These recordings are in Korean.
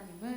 하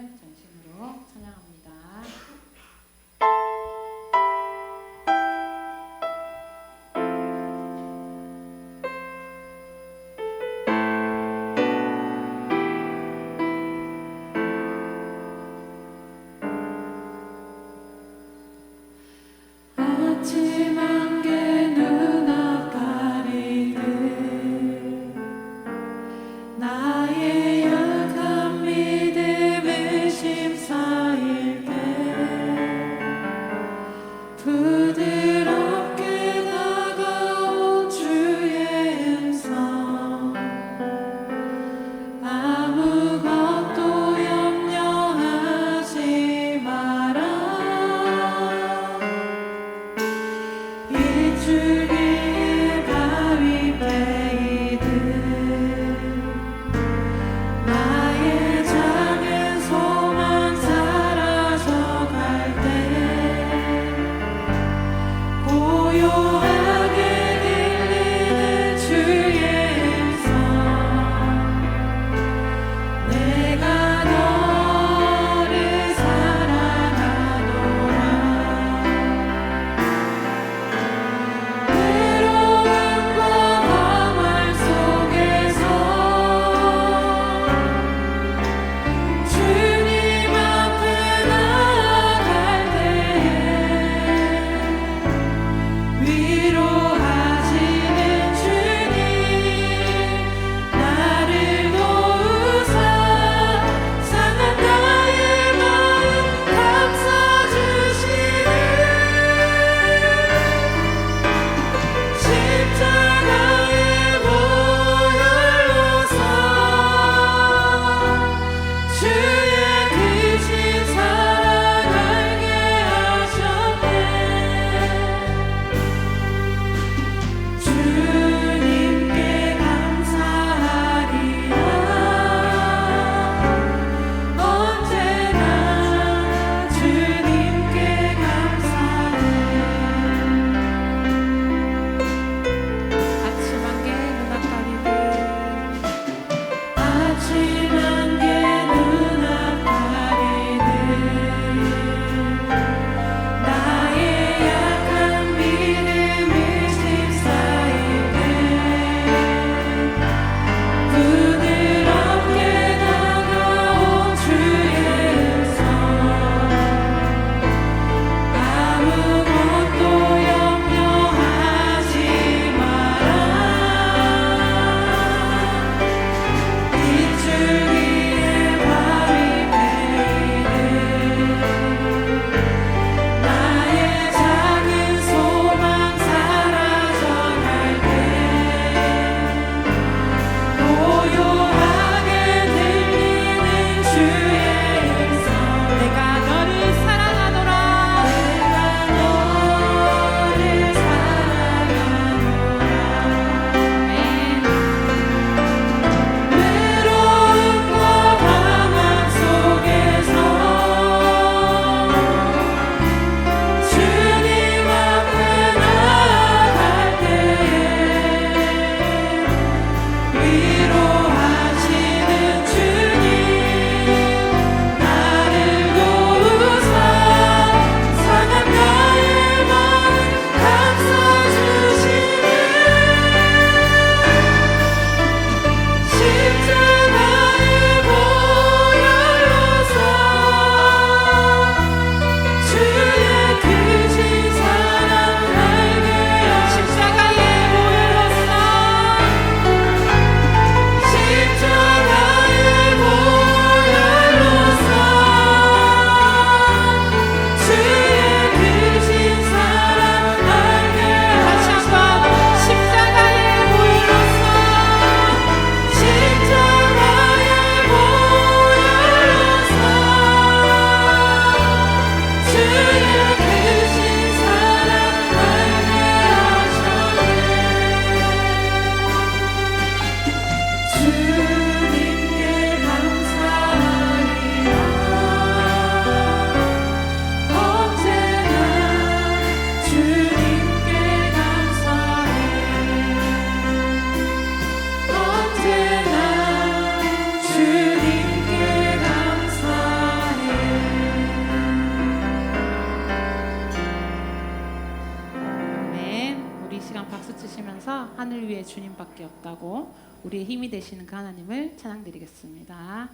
힘이 되시는 그 하나님을 찬양드리겠습니다.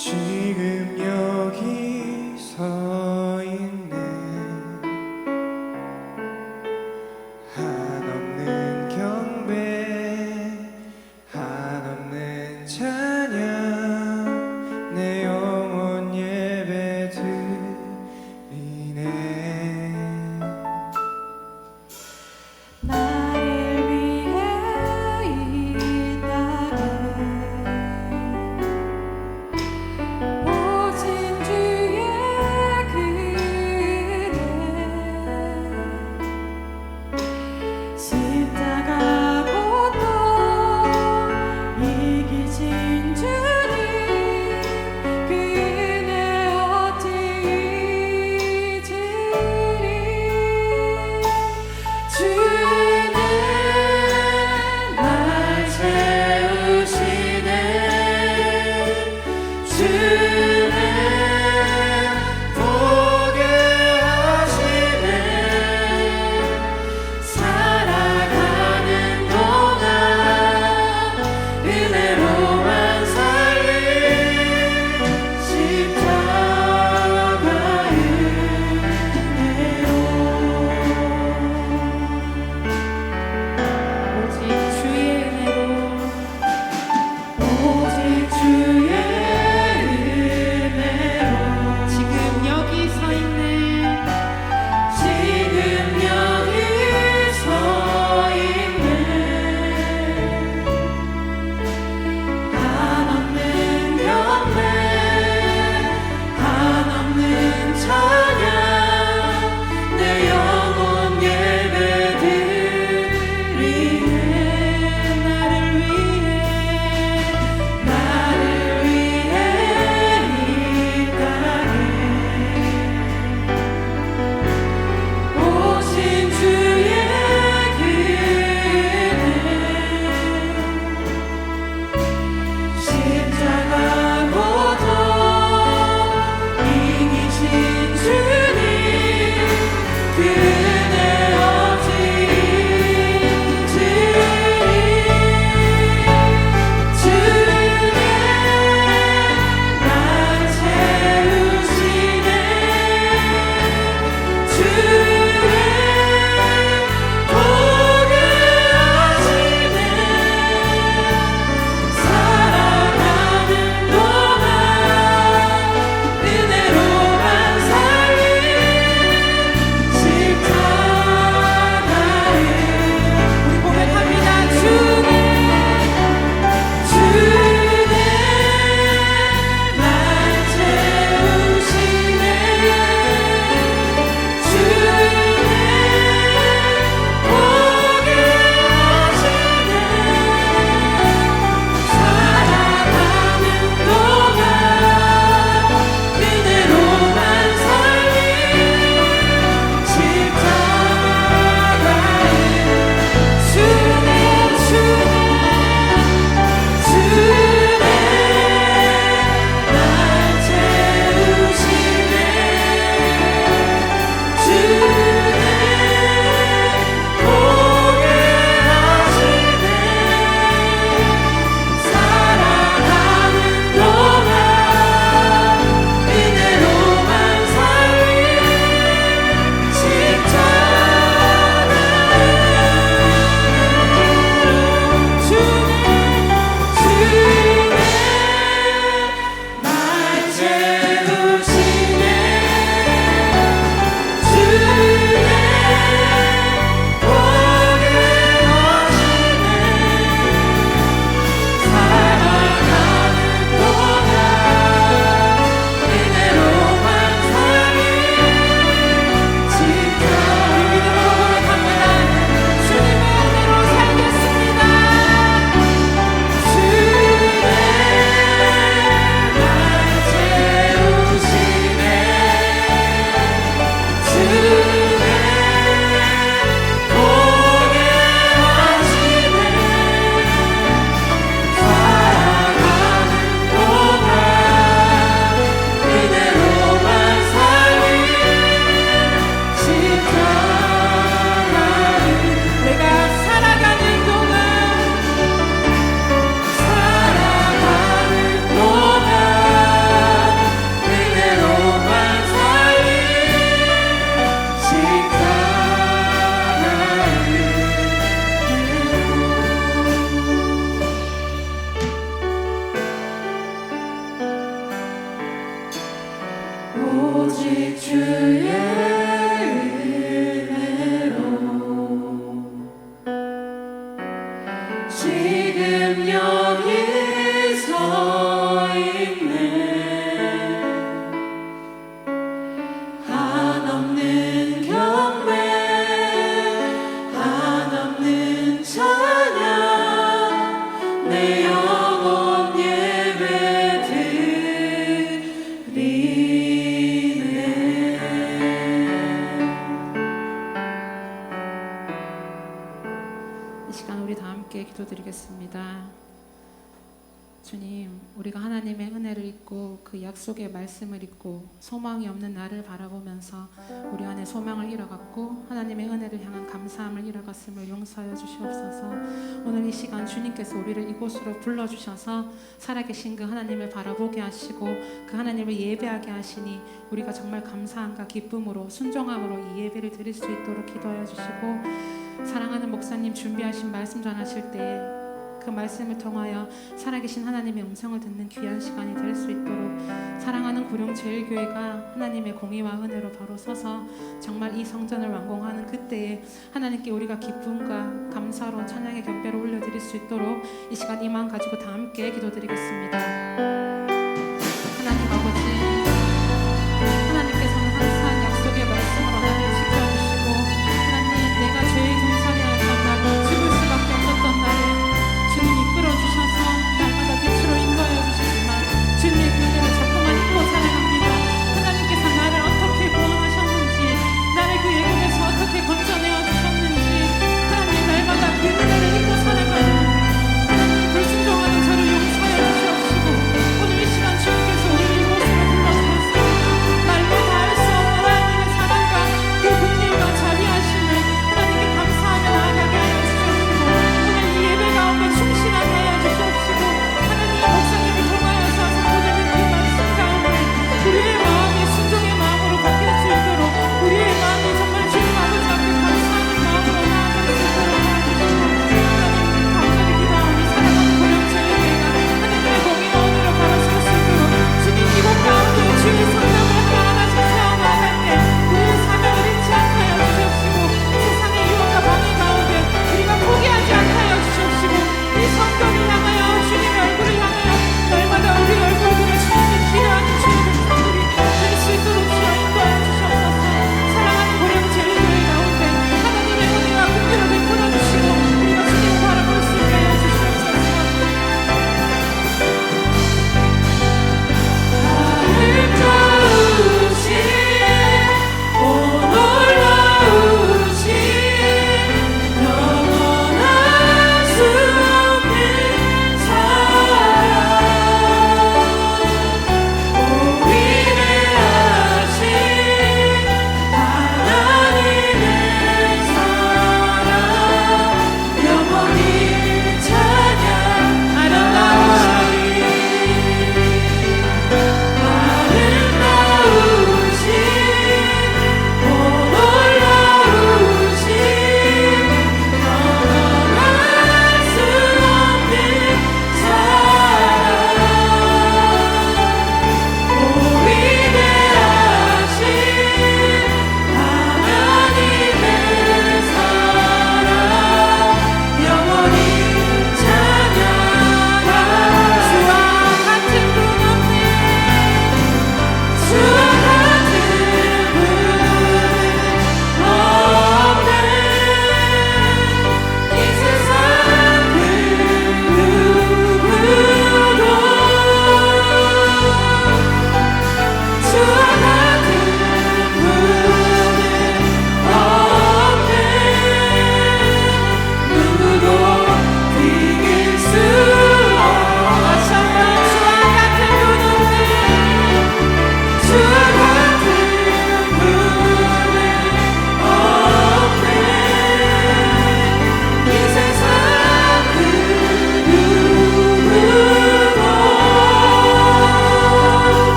지금 지금 여 그 약속의 말씀을 잊고 소망이 없는 나를 바라보면서 우리 안에 소망을 잃어갔고 하나님의 은혜를 향한 감사함을 잃어갔음을 용서하여 주시옵소서. 오늘 이 시간 주님께서 우리를 이곳으로 불러 주셔서 살아계신 그 하나님을 바라보게 하시고 그 하나님을 예배하게 하시니 우리가 정말 감사함과 기쁨으로 순종함으로 이 예배를 드릴 수 있도록 기도하여 주시고 사랑하는 목사님 준비하신 말씀 전하실 때 그 말씀을 통하여 살아계신 하나님의 음성을 듣는 귀한 시간이 될 수 있도록 사랑하는 구룡 제일교회가 하나님의 공의와 은혜로 바로 서서 정말 이 성전을 완공하는 그때에 하나님께 우리가 기쁨과 감사로 찬양의 경배를 올려드릴 수 있도록 이 시간 이 마음 가지고 다 함께 기도드리겠습니다.